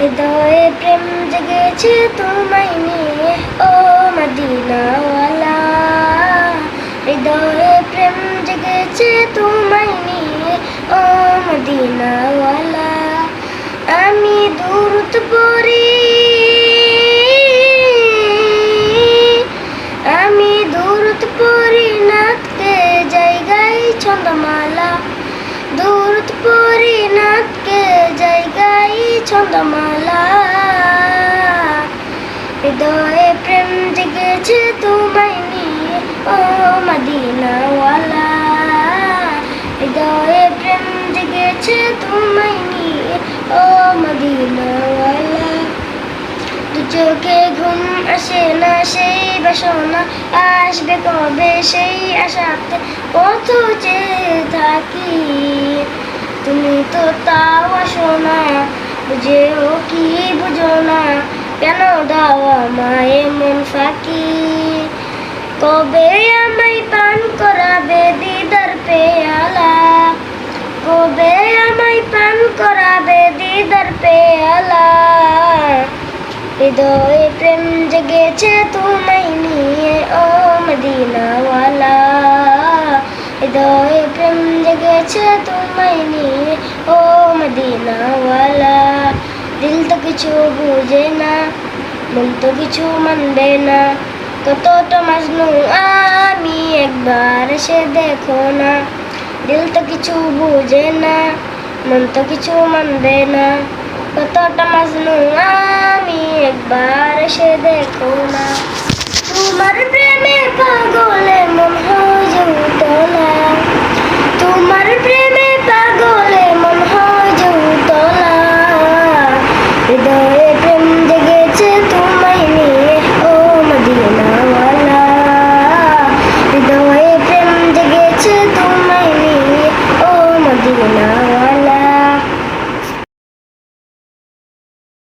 হৃদয়ে প্রেম জেগেছে তোমায় নিয়ে। ও মদিনাওয়ালা, হৃদয়ে প্রেম জেগেছে তোমায় নিয়ে। ও মদিনাওয়ালা, আমি দূরত পড়ি। আমি দূরত পড়ি, নাথকে জায়গায় ছন্দমালা। দূরত পড়ি, নাথকে জায়গায় ছন্দমালা। হৃদয়ে প্রেম জেগেছে তোমায় নিয়ে, ও মদিনাওয়ালা। হৃদয়ে প্রেম জেগেছে তোমায় নিয়ে, ও মদিনাওয়ালা। দু চোখে ঘুম আসে না সেই বাসনা, আসবে কবে সেই আশাতে পথ চেয়ে থাকি তুমি তো তাও আসো না বুঝেও কি বুঝো না? কেন দাও আমায় মন ফাঁকি? কবে আমায় পান করাবে দিদার পেয়ালা। কবে আমায় পান করাবে দিদার পেয়ালা। হৃদয়ে প্রেম জেগেছে তোমায় নিয়ে, ও মদিনাওয়ালা। হৃদয়ে প্রেম জেগেছে তোমায় নিয়ে, ও মদিনাওয়ালা। কিছু বুঝে না, মন তো কিছু মানবে না। কতটা মাজনু আমি একবার সে দেখো না। দিল তো কিছু বুঝে না, মন তো কিছু মানবে না। কত কতটা মাজনু জেগেছে তোমায় নিয়ে। ও মদিনাওয়ালা